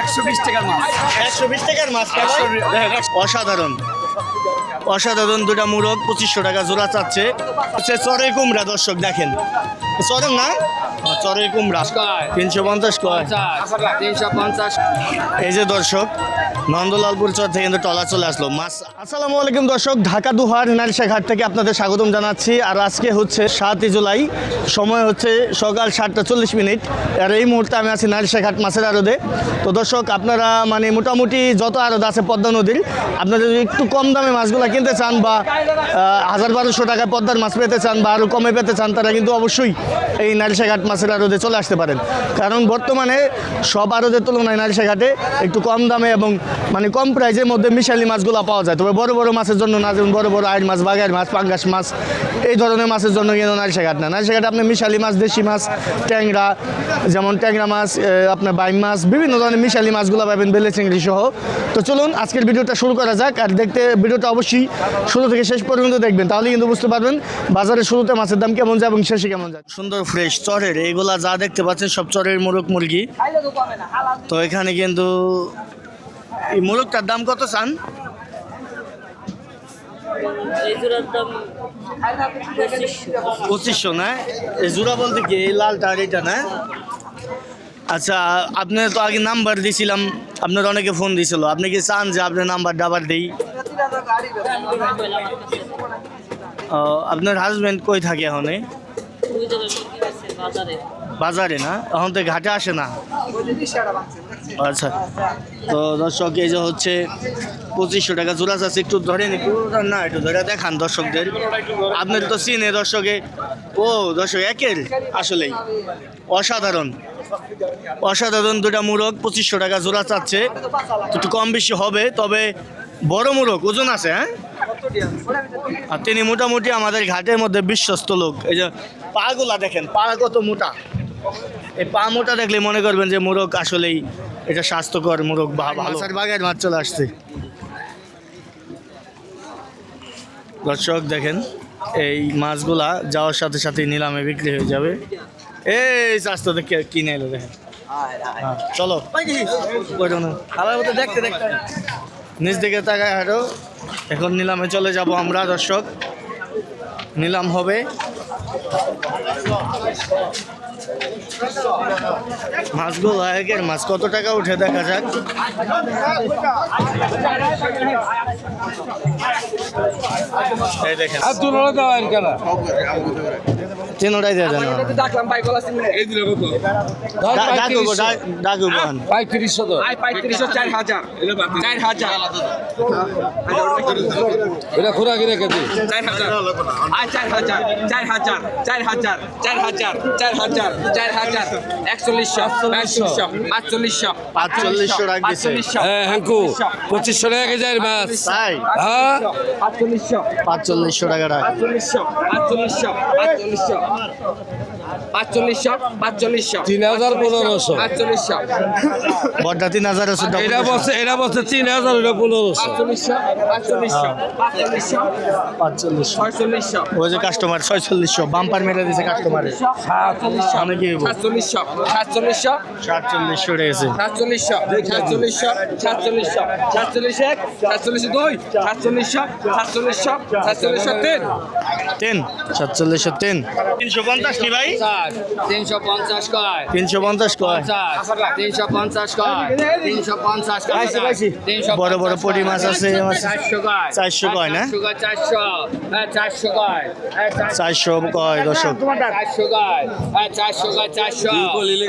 একশো বিশ টাকার মাছ। একশো বিশ টাকার মাছ অসাধারণ। অসাধারণ দুটা মুরগ পঁচিশশো টাকা জোড়া চাচ্ছে। হচ্ছে চরে কুমড়া দর্শক দেখেন। চরেন না হ্যাঁ, চরে কুমড়া তিনশো পঞ্চাশ কয়? তিনশো পঞ্চাশ। এই যে দর্শক নন্দলালপুর চর থেকে কিন্তু টলা চলে আসলো। মাছ আসসালামু আলাইকুম দর্শক ঢাকা দুহার নারিশা ঘাট থেকে আপনাদের স্বাগতম জানাচ্ছি। আর আজকে হচ্ছে সাতই জুলাই সময় হচ্ছে সকাল সাতটা চল্লিশ মিনিট। আর এই মুহূর্তে আমি আছি নারিশা ঘাট মাছের আড়দে তো দর্শক আপনারা মানে মোটামুটি যত আড়দ আছে পদ্মা নদীর আপনারা যদি একটু কম দামে মাছগুলো কিনতে চান বা হাজার বারোশো টাকায় পদ্মার মাছ পেতে চান বা আরও কমে পেতে চান তারা কিন্তু অবশ্যই Hey! এই নারিশা ঘাট মাছের আড়দে চলে আসতে পারেন। কারণ বর্তমানে সব আড়দের তুলনায় নারিশাঘাটে একটু কম দামে এবং মানে কম প্রাইজের মধ্যে মিশালি মাছগুলো পাওয়া যায়। তবে বড় বড় মাছের জন্য না, যেমন বড় বড় আইড় মাছ বাগার মাছ, পাঙ্গাস মাছ, এই ধরনের মাছের জন্য কিন্তু নারিশাঘাট না। নারিশাঘাটে আপনি মিশালি মাছ, দেশি মাছ, ট্যাংরা, যেমন ট্যাংরা মাছ আপনার বাইম মাছ, বিভিন্ন ধরনের মিশালি মাছগুলো পাবেন বেলে চিংড়ি সহ। তো চলুন আজকের ভিডিওটা শুরু করা যাক। আর দেখতে ভিডিওটা অবশ্যই শুরু থেকে শেষ পর্যন্ত দেখবেন তাহলে কিন্তু বুঝতে পারবেন বাজারে শুরুতে মাছের দাম কেমন যায় এবং শেষে কেমন যায়। সুন্দর ফ্রেশ চরের এইগুলা যা দেখতে পাচ্ছেন সব চরের মোরগ মুরগি। তো এখানে কিন্তু এই মোরগটার দাম কত চান? পঁচিশশো। না? এই জোড়া বলতে কি এই লালটা আর এটা না? আচ্ছা আপনি তো আগে নাম্বার দিয়েছিলাম আপনার অনেকে ফোন দিয়েছিল আপনি কি চান যে আপনার নাম্বার ডাবার দিই? ও, আপনার হাজবেন্ড কই থাকে এখন বাজারে? না? এখন তো ঘাটে আসে না। আচ্ছা। তো দর্শক, এই যে হচ্ছে পঁচিশশো টাকা জোড়া আছে একটু ধরেন একটু না, একটু ধরে দেখান দর্শকদের। আপনার তো চিনে দর্শকে। ও, দর্শক একের আসলেই। অসাধারণ। অসাধারণ দুটা মুরগ, পঁচিশশো টাকা জোড়া চাচ্ছে। একটু কম বেশি হবে, তবে বড় মুরগ, ওজন আছে হ্যাঁ? আর তিনি মোটামুটি আমাদের ঘাটের মধ্যে বিশ্বস্ত লোক। এই যে পাগুলা দেখেন পা কত মোটা। এই পা মোটা দেখলে মনে করবেন যে মোরগ আসলেই এটা স্বাস্থ্যকর মোরগ বা ভালো। বাগের মাছ চলে আসছে। দর্শক দেখেন এই মাছগুলা যাওয়ার সাথে সাথে নিলামে বিক্রি হয়ে যাবে। এই স্বাস্থ্য দেখে কিনে এলো দেখেন। হ্যাঁ, চলো। মতো দেখতে দেখতে। নিচ দিকে তাকায় হাঁটো। এখন নিলামে চলে যাব আমরা দর্শক। নিলাম হবে মাছগুলো একের মাছ কত টাকা উঠে দেখা যাক? এই দেখেন। তিনটাই দিয়ে দেন ডাকলাম ভাই গলা চিনলে এই দিলে কত? ডাকুব ডাকুব। বহন 3500 তো। আই 3500 4000 এটা 4000 এটা খুরা টাকা দিছে। হ্যাঁ হাঙ্কু টাকা কে যায় মাছ তাই? হ্যাঁ? 4500 4500 টাকা 4500 4500 Claro. পাঁচচল্লিশশো পাঁচচল্লিশশো তিন হাজার পনেরোশো। পাঁচচল্লিশশো। বড়টা তিন হাজার আছে এটা এটা বছর তিন হাজার ওটা পনেরোশো। পাঁচচল্লিশশো পাঁচচল্লিশশো পাঁচচল্লিশশো পাঁচচল্লিশশো। ছয়চল্লিশশো। ওই যে কাস্টমার ছয়চল্লিশশো বাম্পার মেরে দিছে কাস্টমারে সাতচল্লিশশো। আমি কি বলব? সাতচল্লিশশো সাতচল্লিশশো। সাতচল্লিশশো রয়েছে সাতচল্লিশশো সাতচল্লিশশো সাতচল্লিশশো সাতচল্লিশ এক সাতচল্লিশ দুই সাতচল্লিশশো সাতচল্লিশশো সাতচল্লিশশো তিন। তিন সাতচল্লিশশো তিন। তিনশো পঞ্চাশ নি ভাই? তিনশো পঞ্চাশ কয় তিনশো পঞ্চাশ কয় তিনশো পঞ্চাশ কয় তিনশো পঞ্চাশ। তিনশো বড় বড় পটি মাছ আছে, চারশো কয় চারশো কয় না? চারশো হ্যাঁ চারশো কয় হ্যাঁ, চারশো কয় দর্শক চারশো কয় হ্যাঁ চারশো কয় চারশো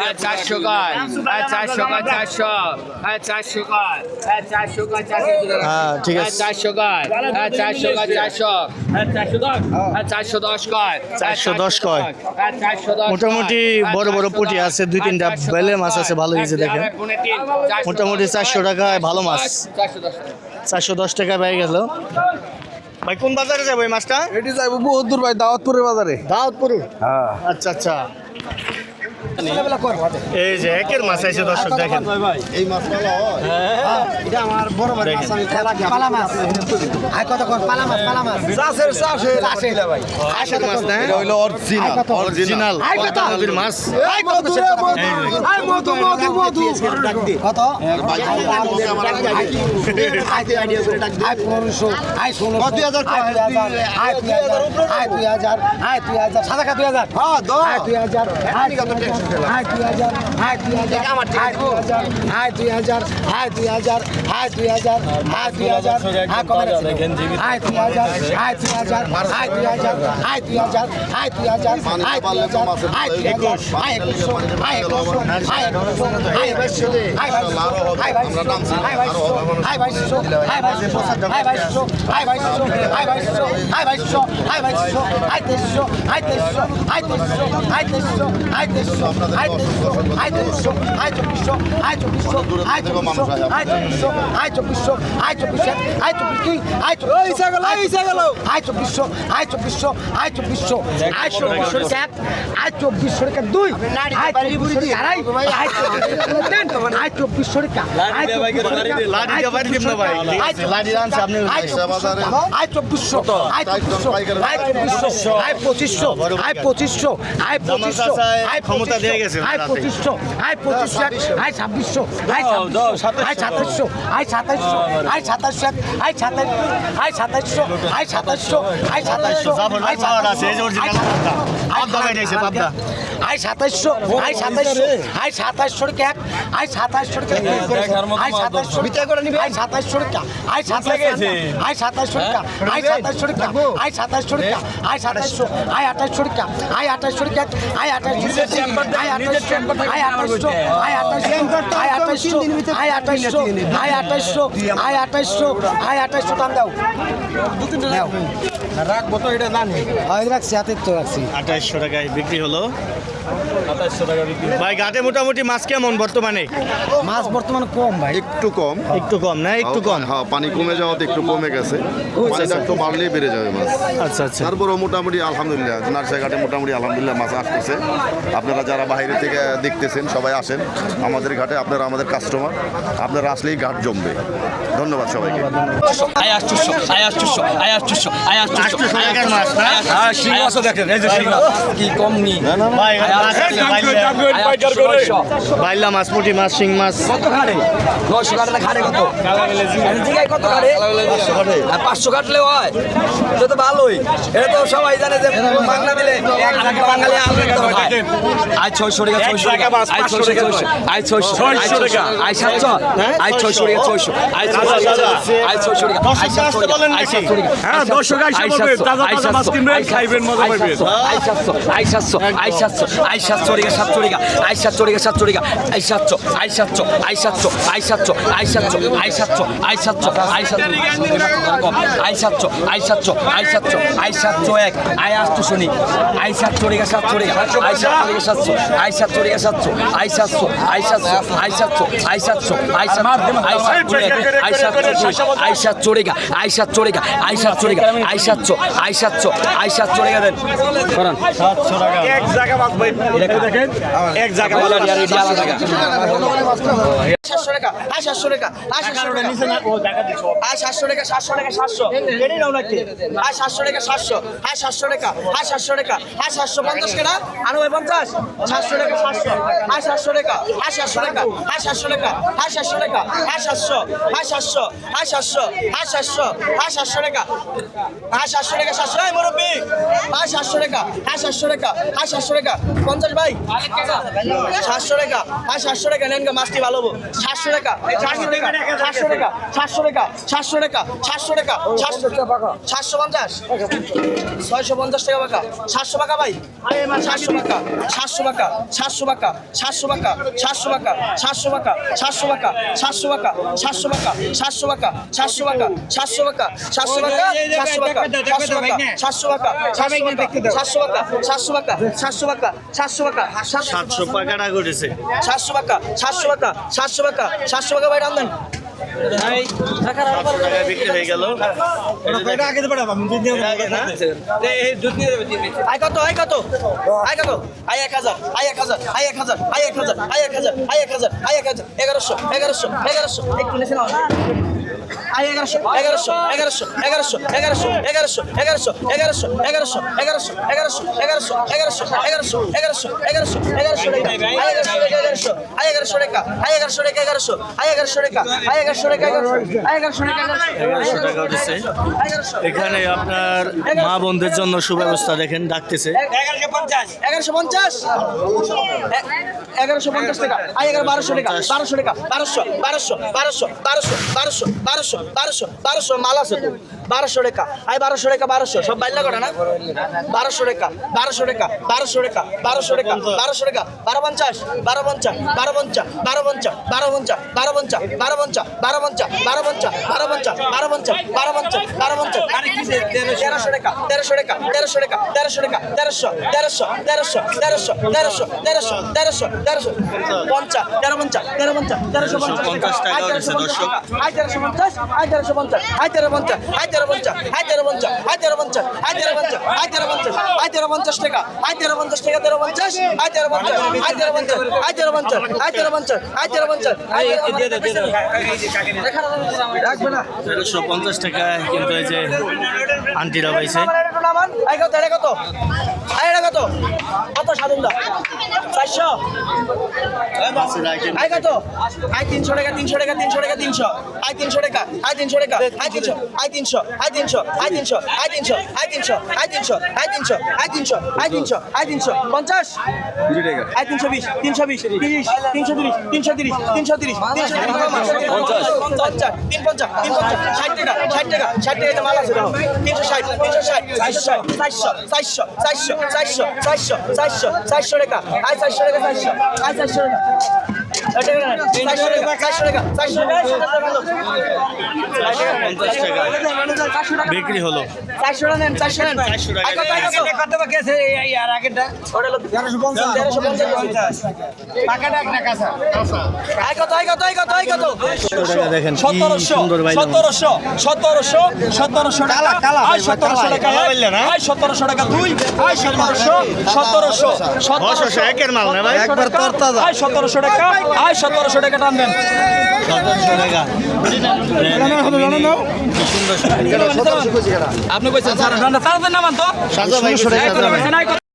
হ্যাঁ চারশো কয় হ্যাঁ চারশো কয় চারশো হ্যাঁ চারশো কয় হ্যাঁ চারশো কয় চারশো হ্যাঁ, ঠিক আছে। হ্যাঁ চারশো কয় হ্যাঁ চারশো কয় চারশো হ্যাঁ চারশো দশ হ্যাঁ চারশো দশ কয় চারশো দশ কয়। হ্যাঁ চারশো মোটামুটি বড় বড় পুটি আছে, দুই তিনটা বেলে মাছ আছে, ভালো হয়েছে দেখে মোটামুটি চারশো টাকায় ভালো মাছ। চারশো দশ টাকা। পেয়ে গেল। ভাই কোন বাজারে যাব এই মাছটা? এটি যাব বহুত দূর ভাই দাওয়াতপুরের বাজারে। দাওয়াতপুরে? হ্যাঁ। আচ্ছা আচ্ছা। এই যে একের মাছ আছে দর্শক দেখেন এই মাছ এটা আমার বড় ভাই মাছ আমি পালা মাছ আই কত কর পালা মাছ পালা মাছ চাষের চাষের চাষের ভাই আশের মাছ না এটা হইল অরিজিনাল অরিজিনাল আই মাছ আই কত আই মধু মধু মধু কত আই পনেরোশো আই আই দুই হাজার আই দুই হাজার আই দুই হাজার সাদা খা দুই হাজার হ্যাঁ, দুই হাজার আই দুই হাজার আই দুই হাজার আই দুই হাজার আই দুই হাজার আই দুই হাজার আই দুই হাজার আই দুই হাজার আই কমে গেছে আই দুই হাজার আই দুই হাজার আই দুই হাজার আই দুই হাজার আই দুই হাজার আই দুই হাজার আই দুই হাজার আই একুশশো আই একুশশো আই একুশশো আই বাইশশো আই বাইশশো আই বাইশশো আই বাইশশো আই বাইশশো আই বাইশশো আই বাইশশো আই বাইশশো আই বাইশশো আই বাইশশো আই বাইশশো আই তেইশশো আই তেইশশো আই তেইশশো আই তেইশশো আই তেইশশো পঁচিশশো আয় পঁচিশশো আয় পঁচিশশো আয় ক্ষমতা চব্বিশশো আই গেছে আই পঁচিশশো আই পঁচিশশো আই চব্বিশ দুই আই সাতাশশো আই সাতাশশো আই চব্বিশশো রেখা আই চব্বিশশো রেখা লাঠি দিয়ে বাড়ি দিন না ভাই লাঠি আনছে আপনি আই চব্বিশশো আই চব্বিশশো আই চব্বিশশো আই চব্বিশশো আই পঁচিশশো আই পঁচিশশো আই পঁচিশশো আই ক্ষমতা দিয়ে গেছে আই রাতে। পঁচিশশো আই পঁচিশশো আই ছাব্বিশশো আই ছাব্বিশশো আই সাতাশশো আই সাতাশশো আই সাতাশশো আই সাতাশ আই সাতাশশো আই সাতাশশো আই সাতাশশো জাফর ভাই পাওয়ার আছে, এই যে original পাবদা। পাবদা ভাই দিয়েছে, পাবদা। আই সাতাশশো আই সাতাশশো আই সাতাশশো আই সাতাশশো আই সাতাশশো আই সাতাশশো আই সাতাশশো আই সাতাশশো আই সাতাশশো আই সাতাশশো আই সাতাশশো আই আঠাশশো আই আঠাশশো আই আঠাশশো আই আঠাশশো আই আঠাশশো আই আঠাশশো আই আঠাশশো আই আঠাশশো আই আঠাশশো আই আঠাশশো আই আঠাশশো টান দাও। দাও রাখব তো এটা জানি। আমি রাখছি হাতের তো রাখছি। আঠাইশশো টাকায় বিক্রি হলো। ভাই ঘাটে মোটামুটি মাছ কেমন বর্তমানে? মাছ বর্তমানে কম ভাই। একটু কম। একটু কম না? একটু কম? হ্যাঁ পানি কমে যাওয়াতে একটু কমে গেছে। পানিটা একটু বাড়লেই বেড়ে যাবে মাছ। আচ্ছা আচ্ছা। তারপরেও মোটামুটি আলহামদুলিল্লাহ নার্সাঘাটে মোটামুটি আলহামদুলিল্লাহ মাছ আসতেছে। আপনারা যারা বাইরে থেকে দেখতেছেন সবাই আসেন। আমাদের ঘাটে আপনারা আমাদের কাস্টমার আপনারা আসলেই ঘাট জমবে। ধন্যবাদ সবাইকে। না? হ্যাঁ দেখেন কি কম নি। আছে, বাইলা। বাইলা মাছ পুঁটি মাছ শিং মাছ কত খাড়ে নয়শো কাটলে খাড়ে কত এর কত খাড়ে পাঁচশো কাটলে হয় এটা তো ভালোই এটা তো সবাই জানে যে বাংলা দিলে বাঙালি আলাদা কথা ছয়শো টাকা ছয়শো টাকা ছয়শো ছয়শো ছয়শো সাতশো আয় ছয়শো টাকা ছয়শো আয় ছয়শো টাকা ছয়শো টাকা আয় সাতশো টাকা টাকা হ্যাঁ সাতশো আয় সাতশো টাকা সাতশো টাকা আয় সাতশো টাকা সাতশো টাকা আয় সাতশো আয় সাতশো আয় সাতশো আয় সাতশো আয় সাতশো আয় সাতশো আয় সাতশো আয় সাতশো আয় সাতশো আয় সাতশো আয় সাতশো আয় সাতশো এক আয় আটশো শুনি আয় সাতশো টাকা সাতশো টাকা আয় সাতশো টাকা সাতশো আয় সাতশো টাকা সাতশো আয় সাতশো আয় সাতশো আয় সাতশো আয় সাতশো আয় সাতশো আয় সাতশো আয় সাতশো আয় সাতশো টাকা আয় সাতশো টাকা আয় সাতশো টাকা আয় সাতশো আয় সাতশো আয় সাতশো টাকা দেন করান সাতশো টাকা এক জায়গা ভাই দেখেন এক জায়গা সাতশো টাকা আয় সাতশো টাকা আয় সাতশো টাকা আয় সাতশো টাকা সাতশো টাকা সাতশো কেটে নাও নাকি আয় সাতশো টাকা সাতশো আয় সাতশো টাকা আয় সাতশো টাকা আয় সাতশো পঞ্চাশ কেনা আরও ওই পঞ্চাশ সাতশো টাকা সাতশো আয় সাতশো টাকা আয় সাতশো টাকা আয় সাতশো টাকা আয় সাতশো টাকা আয় সাতশো আয় সাতশো আয় সাতশো আয় সাতশো আয় সাতশো টাকা আয় সাতশো টাকা সাতশো মুরব্বী আয় সাতশো টাকা আয় সাতশো টাকা আয় সাতশো টাকা পঞ্চাশ ভাই সাতশো টাকা আয় সাতশো টাকা নেন গা, মাছটি ভালো। সাতশো টাকা সাতশো টাকা সাতশো টাকা সাতশো টাকা সাতশো টাকা সাতশো টাকা সাতশো পঞ্চাশ ছয়শো পঞ্চাশ টাকা বাকা সাতশো টাকা ভাই সাতশো টাকা সাতশো টাকা সাতশো টাকা সাতশো টাকা সাতশো টাকা সাতশো টাকা সাতশো টাকা সাতশো টাকা সাতশো টাকা সাতশো টাকা সাতশো টাকা সাতশো টাকা সাতশো টাকা সাতশো টাকা সাতশো টাকা সাতশো টাকা সাতশো টাকা সাতশো টাকা সাতশো টাকা সাতশো টাকা সাতশো পাকাটা করেছে সাতশো টাকা সাতশো টাকা সাতশো টাকা সাতশো টাকা টাকা ভাই হয়ে গেল। আয় কত আয় কত? আয় কত? আয় এক হাজার আয় এক হাজার আয় এক হাজার আয় এক হাজার আয় এক হাজার আয় এক হাজার আয় এক হাজার এগারোশো এগারোশো এগারোশো। একটু নিচে আয় এগারোশো এগারোশো এগারোশো এগারোশো এগারোশো এগারোশো এগারোশো এগারোশো এগারোশো এগারোশো এগারোশো এগারোশো এগারোশো এগারোশো এগারোশো এগারোশো এগারোশো এগারোশো এগারোশো টাকা আয় এগারোশো টাকা এগারোশো আয় এগারোশো টাকা আয় এগারোশো টাকা এগারোশো আয় এগারোশো টাকা এগারোশো টাকা উঠেছে এগারোশো এখানে আপনার মা বোনদের জন্য সুব্যবস্থা দেখেন ডাকতেছে এগারোশো পঞ্চাশ এগারোশো পঞ্চাশ এগারোশো পঞ্চাশ টাকা আই এগারো বারোশো টাকা বারোশো টাকা বারোশো বারোশো বারোশো বারোশো বারোশো বারোশো বারোশো বারোশো মাল আছে তো বারোশো টাকা আই বারোশো টাকা বারোশো সব বাইল্লা করে না বারোশো টাকা বারোশো টাকা বারোশো টাকা বারোশো টাকা বারোশো টাকা বারো পঞ্চাশ বারো পঞ্চাশ বারো পঞ্চাশ বারো পঞ্চাশ বারো পঞ্চাশ বারো পঞ্চাশ বারো পঞ্চাশ বারো পঞ্চাশ বারো পঞ্চাশ বারো পঞ্চাশ বারো পঞ্চাশ বারো পঞ্চাশ বারো পঞ্চাশ তেরোশো টাকা তেরোশো টাকা তেরোশো টাকা তেরোশো টাকা তেরোশো তেরোশো তেরোশো তেরোশো তেরোশো তেরোশো তেরোশো তেরোশো পঞ্চাশ তেরো পঞ্চাশ তেরো পঞ্চাশ তেরোশো পঞ্চাশ তেরোশো পঞ্চাশ আয় তেরোশো পঞ্চাশ আয় তেরো পঞ্চাশ আয় তেরো পঞ্চাশ আয় তেরো পঞ্চাশ আয় তেরো পঞ্চাশ আয় তেরো পঞ্চাশ আয় তেরো পঞ্চাশ আয় তেরো পঞ্চাশ টাকা আয় তেরো পঞ্চাশ টাকা তেরো পঞ্চাশ আয় তেরো পঞ্চাশ আয় তেরো পঞ্চাশ আয় তেরো পঞ্চাশ আয় তেরো পঞ্চাশ আয় তেরো পঞ্চাশ তেরোশো পঞ্চাশ টাকায় কিন্তু এই যে আন্টিরা পাইছে কত এটা কত কত কত সাধুন্দা চারশো আয় কত আয় তিনশো টাকা তিনশো টাকা তিনশো টাকা তিনশো আয় তিনশো টাকা আয় তিনশো টাকা আয় তিনশো আয় তিনশো আয় তিনশো আয় তিনশো আয় তিনশো আয় তিনশো আয় তিনশো আয় তিনশো আয় তিনশো আয় তিনশো আয় তিনশো পঞ্চাশ আয় তিনশো বিশ তিনশো বিশ তিরিশ তিনশো তিরিশ তিনশো তিরিশ তিনশো তিরিশ তিনশো তিরিশ পঞ্চাশ পঞ্চাশ তিন পঞ্চাশ তিন পঞ্চাশ ষাট টাকা ষাট টাকা ষাট টাকা মাল আছে তিনশো ষাট তিনশো ষাট চারশো ষাট চারশো চারশো চারশো চারশো চারশো চারশো চারশো আয় চারশো আয় চারশো টাকা চারশো। টাকা চারশো টাকা বিক্রি হলো। চারশো টাকা। নেন চারশো নেন কত বাকি আছে এই আর আগেরটা ওটা তেরোশো পঞ্চাশ তেরোশো পঞ্চাশ টাকাটা একটা কাঁচা কত কত কত কত সতেরোশো সতেরোশো সতেরোশো সতেরোশো টাকা সতেরোশো টাকা আয় সতেরোশো টাকা দুই আয় সতেরোশো সতেরোশো সতেরোশো একের মাল সতেরোশো টাকা। প্রায় সতেরোশো টাকা টানবেন আপনি কইছেন